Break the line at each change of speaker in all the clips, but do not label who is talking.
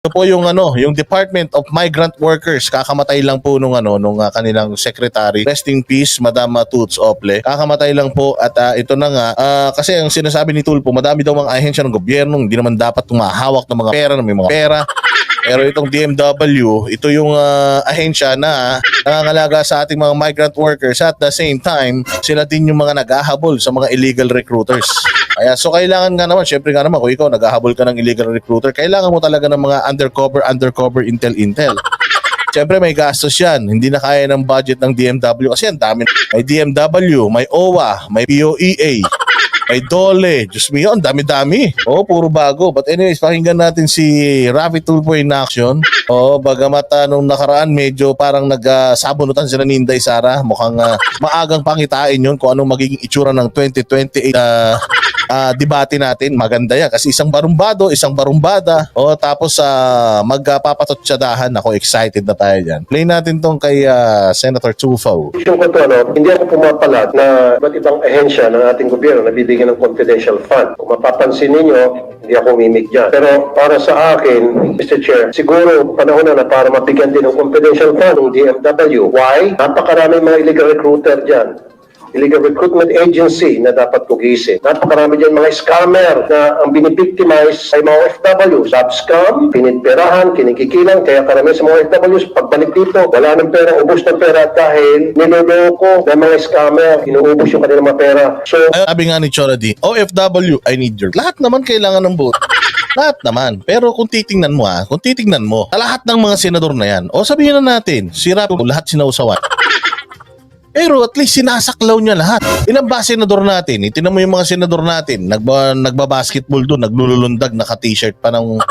Ito po yung ano, yung Department of Migrant Workers. Kakamatay lang po nung ano, nung ah, kanilang secretary. Rest in peace, Madam ah, Toots Ople. Kakamatay lang po at ah, ito na nga ah, kasi ang sinasabi ni Tulpo, madami daw mga ahensya ng gobyerno, hindi naman dapat tumahawak ng mga pera, ng mga pera. Pero itong DMW, ito yung ah, ahensya na nangangalaga sa ating mga migrant workers at the same time, sila din yung mga naghahabol sa mga illegal recruiters. Kaya so kailangan nga naman, syempre nga naman kung ikaw naghahabol ka ng illegal recruiter, kailangan mo talaga ng mga undercover, undercover intel intel. Siyempre may gastos yan. Hindi na kaya ng budget ng DMW kasi ang dami. May DMW, may OWA, may POEA, may DOLE. Diyos mo yun, dami-dami. Oo, puro bago. But anyways, pakinggan natin si Rafi Tulfo in action. Oo, bagamat ah, nung nakaraan medyo parang nagsabunutan sila ni Inday Sara. Mukhang ah, maagang pangitain yun kung anong magiging itsura ng 2028 ah, ah, debate natin. Maganda yan kasi isang barumbado, isang barumbada. O tapos uh, magpapatotsadahan. Ako excited na tayo dyan. Play natin tong kay ah, Senator Tufo.
Yung ko to, hindi ako pumapalag na iba't ibang ahensya ng ating gobyerno na bibigyan ng confidential fund. Kung mapapansin ninyo, hindi ako mimik dyan. Pero para sa akin, Mr. Chair, siguro panahon na na para mabigyan din ng confidential fund ng DMW. Why? Napakaraming mga illegal recruiter dyan illegal recruitment agency na dapat tugisin. Napakarami dyan mga scammer na ang binibictimize ay mga OFW. Subscam, pinitperahan, kinikikilang, kaya karami sa mga OFWs, pagbalik dito, wala ng pera, ubos ng pera dahil niloloko ng mga scammer, inuubos yung kanilang mga pera. So,
Ay, sabi nga ni Chora D, OFW, I need your... Lahat naman kailangan ng vote. Lahat naman. Pero kung titingnan mo ha, kung titingnan mo, lahat ng mga senador na yan, o sabihin na natin, sira po lahat sinausawan. Pero at least sinasaklaw niya lahat. Ilan ba senador natin? Itinan mo yung mga senador natin. Nagba, nagbabasketball doon, naglululundag, naka-t-shirt pa ng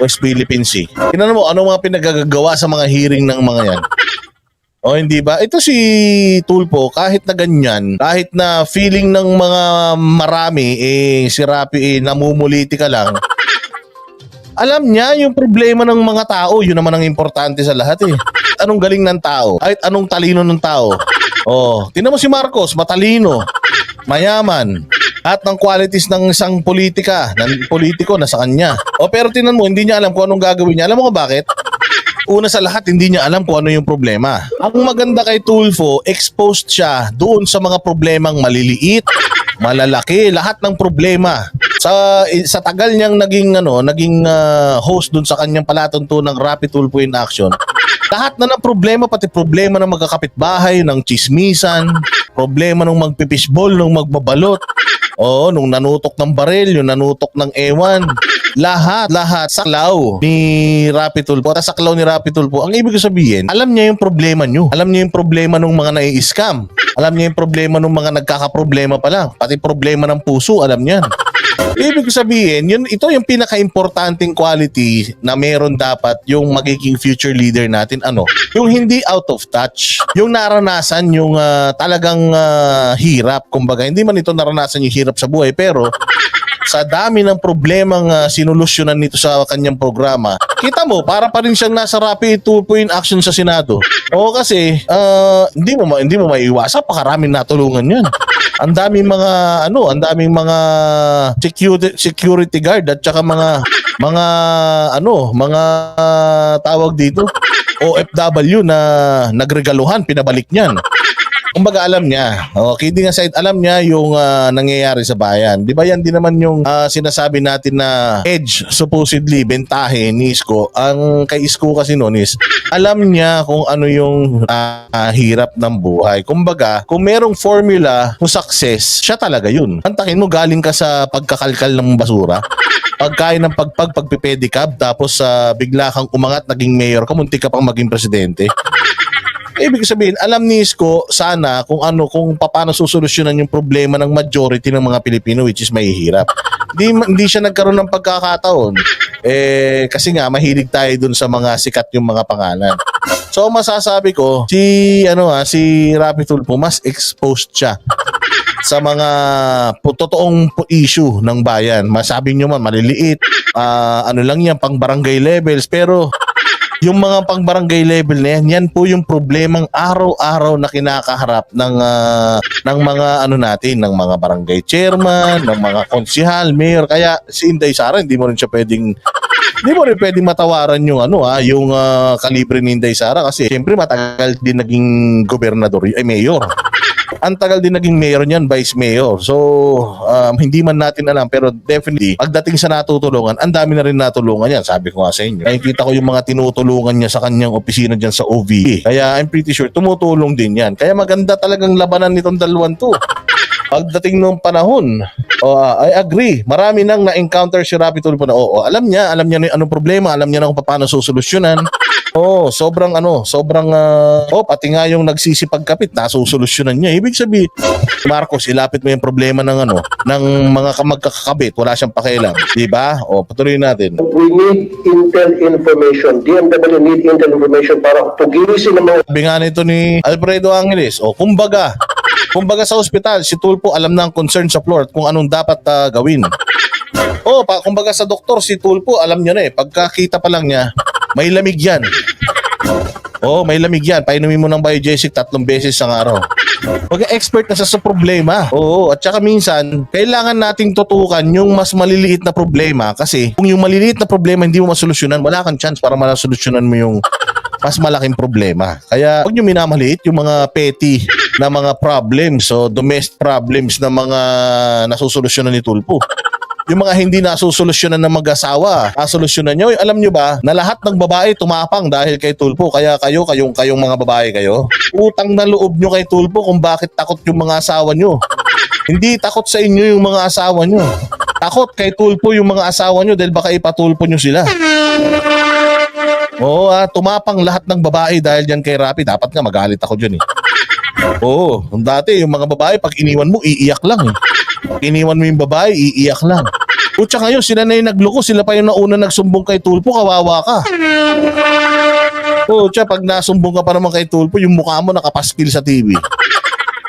West Philippine Sea. Tingnan mo, ano mga pinagagagawa sa mga hearing ng mga yan? O hindi ba? Ito si Tulpo, kahit na ganyan, kahit na feeling ng mga marami, eh, si Rapi, eh, namumuliti ka lang, alam niya yung problema ng mga tao. Yun naman ang importante sa lahat eh. Anong galing ng tao? Kahit anong talino ng tao. Oh, tingnan mo si Marcos, matalino, mayaman, at ng qualities ng isang politika, ng politiko na sa kanya. O pero tingnan mo, hindi niya alam kung anong gagawin niya. Alam mo kung bakit? Una sa lahat, hindi niya alam kung ano yung problema. Ang maganda kay Tulfo, exposed siya doon sa mga problemang maliliit, malalaki, lahat ng problema. Sa sa tagal niyang naging ano, naging ah, host doon sa kanyang palatuntunang Rapid Tulfo in Action, lahat na ng problema, pati problema ng magkakapitbahay, ng chismisan, problema ng magpipishball, ng magbabalot, Oo, nung nanutok ng baril, yung nanutok ng ewan. Lahat, lahat, saklaw ni Rapi Tulfo. At saklaw ni Rapi Tulfo, ang ibig sabihin, alam niya yung problema nyo. Alam niya yung problema ng mga nai-scam. Alam niya yung problema ng mga nagkakaproblema pa lang. Pati problema ng puso, alam niya. Ibig sabihin, yun, ito yung pinaka-importanting quality na meron dapat yung magiging future leader natin. Ano? Yung hindi out of touch. Yung naranasan yung ah, talagang ah, hirap. Kumbaga, hindi man ito naranasan yung hirap sa buhay, pero sa dami ng problemang uh, sinulusyonan nito sa kanyang programa, kita mo, para pa rin siyang nasa rapid two-point action sa Senado. Oo kasi, ah, hindi mo hindi mo maiiwasan, pakaraming natulungan 'yan. Ang daming mga ano, ang daming mga security security guard at saka mga mga ano, mga tawag dito OFW na nagregaluhan, pinabalik niyan. Kumbaga alam niya. Oh, kidding aside, alam niya yung ah, nangyayari sa bayan. 'Di ba yan din naman yung ah, sinasabi natin na edge supposedly bentahe ni Isko. Ang kay Isko kasi noon is alam niya kung ano yung ah, hirap ng buhay. Kumbaga, kung merong formula ng success, siya talaga yun. Antakin mo galing ka sa pagkakalkal ng basura. Pagkain ng pagpag pagpipedicab tapos sa bigla kang umangat naging mayor ka munti ka pang maging presidente. Ibig sabihin, alam ni Isko sana kung ano, kung paano susolusyonan yung problema ng majority ng mga Pilipino which is mahihirap. Hindi, hindi siya nagkaroon ng pagkakataon. Eh, kasi nga, mahilig tayo dun sa mga sikat yung mga pangalan. So, masasabi ko, si, ano ah, si Rapi Tulfo, mas exposed siya sa mga totoong issue ng bayan. Masabi nyo man, maliliit, ah, ano lang yan, pang barangay levels, pero yung mga pang barangay level na yan, yan po yung problemang araw-araw na kinakaharap ng ah, ng mga ano natin, ng mga barangay chairman, ng mga konsihal, mayor. Kaya si Inday Sara, hindi mo rin siya pwedeng Hindi mo rin pwedeng matawaran yung ano ha, yung ah, kalibre ni Inday Sara kasi siyempre matagal din naging gobernador, ay mayor. Ang tagal din naging mayor niyan, vice mayor. So, um, hindi man natin alam pero definitely pagdating sa natutulungan, ang dami na rin natulungan yan. Sabi ko nga sa inyo. Nakikita ko yung mga tinutulungan niya sa kanyang opisina diyan sa OVP. Kaya I'm pretty sure tumutulong din yan. Kaya maganda talagang labanan nitong dalawang to. Pagdating nung panahon, oh, I agree. Marami nang na-encounter si Rapi Tulfo na oo, alam niya, alam niya na yung anong problema, alam niya na kung paano susolusyonan. Oh, sobrang ano, sobrang ah, oh, pati nga yung nagsisipagkapit, nasusolusyonan niya. Ibig sabihin, Marcos, ilapit mo yung problema ng ano, ng mga kamagkakabit, wala siyang pakialam, 'di ba? Oh, patuloy natin.
We need intel information. DMW need intel information para pugilisin ng mga
Sabi nga nito ni Alfredo Angeles, o kumbaga, kumbaga sa ospital, si Tulpo alam na ang concern sa floor at kung anong dapat ah, gawin. O, pa, kumbaga sa doktor, si Tulpo alam niya na eh, pagkakita pa lang niya, may lamig yan. Oh, may lamig yan. Painumin mo ng biogesic tatlong beses sa araw. Huwag expert na sa, sa problema. Oo, at saka minsan, kailangan nating tutukan yung mas maliliit na problema kasi kung yung maliliit na problema hindi mo masolusyonan, wala kang chance para masolusyonan mo yung mas malaking problema. Kaya huwag nyo minamaliit yung mga petty na mga problems o domestic problems na mga nasusolusyonan ni Tulpo. Yung mga hindi nasusolusyonan ng mag-asawa, nasolusyonan nyo. Alam nyo ba na lahat ng babae tumapang dahil kay Tulpo. Kaya kayo, kayong, kayong mga babae kayo, utang na loob nyo kay Tulpo kung bakit takot yung mga asawa nyo. Hindi takot sa inyo yung mga asawa nyo. Takot kay Tulpo yung mga asawa nyo dahil baka ipatulpo nyo sila. Oo, ah, tumapang lahat ng babae dahil yan kay Rapi. Dapat nga magalit ako dyan eh. Oo, dati yung mga babae pag iniwan mo, iiyak lang eh. Iniwan mo yung babae, iiyak lang. Kutsa ngayon, sila na yung nagloko, sila pa yung nauna nagsumbong kay Tulpo, kawawa ka. Oo, tsa, pag nasumbong ka pa naman kay Tulpo, yung mukha mo nakapaskil sa TV.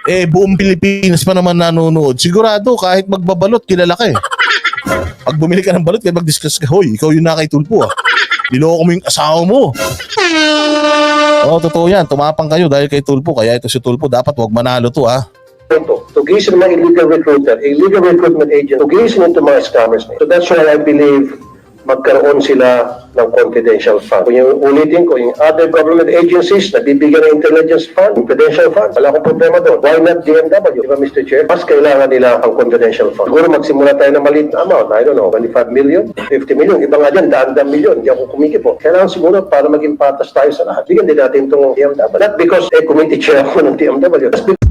Eh, buong Pilipinas pa naman nanonood. Sigurado, kahit magbabalot, kilala ka eh. Pag bumili ka ng balot, kaya mag-discuss ka, hoy, ikaw yung nakay Tulpo ah. Niloko mo yung asawa mo. Oo, totoo yan. Tumapang kayo dahil kay Tulpo. Kaya ito si Tulpo, dapat wag manalo to ah.
ito. Tugisin ng mga illegal recruiter, illegal recruitment agent, tugisin ito mga scammers. So that's why I believe magkaroon sila ng confidential fund. Kung yung ulitin ko, yung other government agencies na bibigyan ng intelligence fund, confidential fund, wala akong problema doon. Why not DMW? Di ba, Mr. Chair? Mas kailangan nila ang confidential fund. Siguro magsimula tayo ng maliit na amount. I don't know, 25 million, 50 million. Iba nga dyan, daan-daan million. Hindi ako kumikipo. Kailangan siguro para maging patas tayo sa lahat. Bigyan din natin itong DMW. Not because eh, committee chair ako ng DMW. Just because